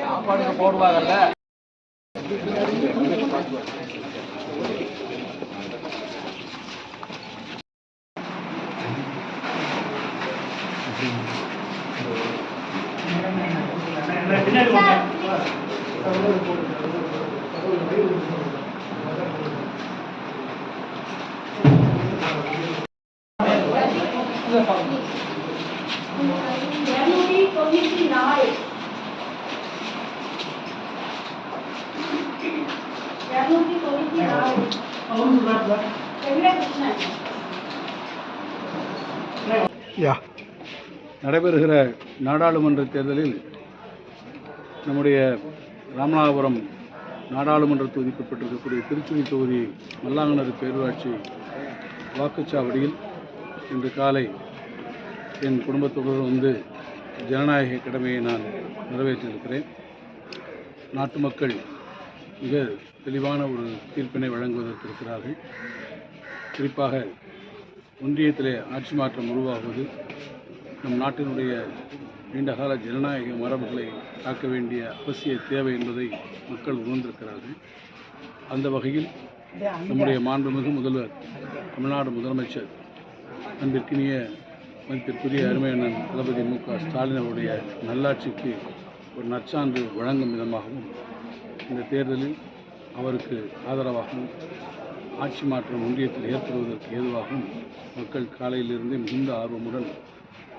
சாப்பாடுக்கு போடுவாங்கல்ல நாலு நாலு வெங்கடகிருஷ்ணன் யா நடைபெறுகிற நாடாளுமன்ற தேர்தலில் நம்முடைய ராமநாதபுரம் நாடாளுமன்ற தொகுதிக்கு உட்பட்டிருக்கக்கூடிய திருச்சுழி தொகுதி மல்லாங்கனூர் பேரூராட்சி வாக்குச்சாவடியில் இன்று காலை என் குடும்பத்துடன் வந்து ஜனநாயக கடமையை நான் நிறைவேற்றியிருக்கிறேன். நாட்டு மக்கள் மிக தெளிவான ஒரு தீர்ப்பினை வழங்குவதற்கு இருக்கிறார்கள் குறிப்பாக ஒன்றியத்திலே ஆட்சி மாற்றம் உருவாகுவது நம் நாட்டினுடைய நீண்டகால ஜனநாயக மரபுகளை காக்க வேண்டிய அவசிய தேவை என்பதை மக்கள் உணர்ந்திருக்கிறார்கள். அந்த வகையில் நம்முடைய மாண்புமிகு முதல்வர் தமிழ்நாடு முதலமைச்சர் அன்பிற்கினிய மதிப்பிற்குரிய அருமை அண்ணன் தளபதி மு க ஸ்டாலின் அவருடைய நல்லாட்சிக்கு ஒரு நற்சான்று வழங்கும் விதமாகவும் இந்த தேர்தலில் அவருக்கு ஆதரவாகவும் ஆட்சி மாற்றம் ஒன்றியத்தில் ஏற்படுவதற்கு ஏதுவாகவும் மக்கள் காலையிலிருந்தே மிகுந்த ஆர்வமுடன்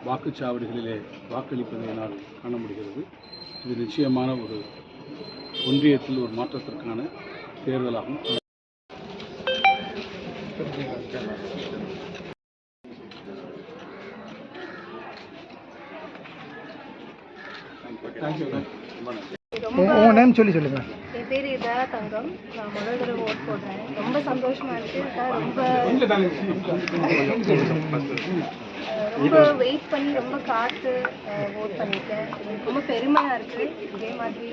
வாக்குச்சாவடிகளிலே வாக்களிப்பதை என்னால் காண முடிகிறது. இது நிச்சயமான ஒரு ஒன்றியத்தில் ஒரு மாற்றத்திற்கான தேர்தலாகும் உங்கள் நேம் சொல்லி சொல்லுங்கள் என் பேர் இதா தங்கம். நான் முதல் தடவை ஓட் போடுறேன். ரொம்ப சந்தோஷமா இருக்கு. சார் ரொம்ப ரொம்ப வெயிட் பண்ணி ரொம்ப காத்து ஓட் பண்ணியிருக்கேன் எனக்கு ரொம்ப பெருமையா இருக்கு. இதே மாதிரி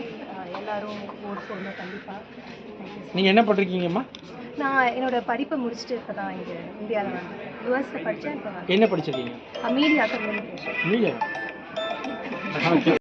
எல்லாரும் ஓட் போடணும் கண்டிப்பா. நீங்கள் என்ன பண்ணுறீங்கம்மா நான் என்னோட படிப்பை முடிச்சுட்டு இப்போ தான் இங்கே இந்தியாவில் வந்தேன். யூஎஸ்ல படித்தேன் இப்போ என்ன படிச்சிருக்கீங்க? மீடியா கம்யூனிகேஷன் நீங்கள்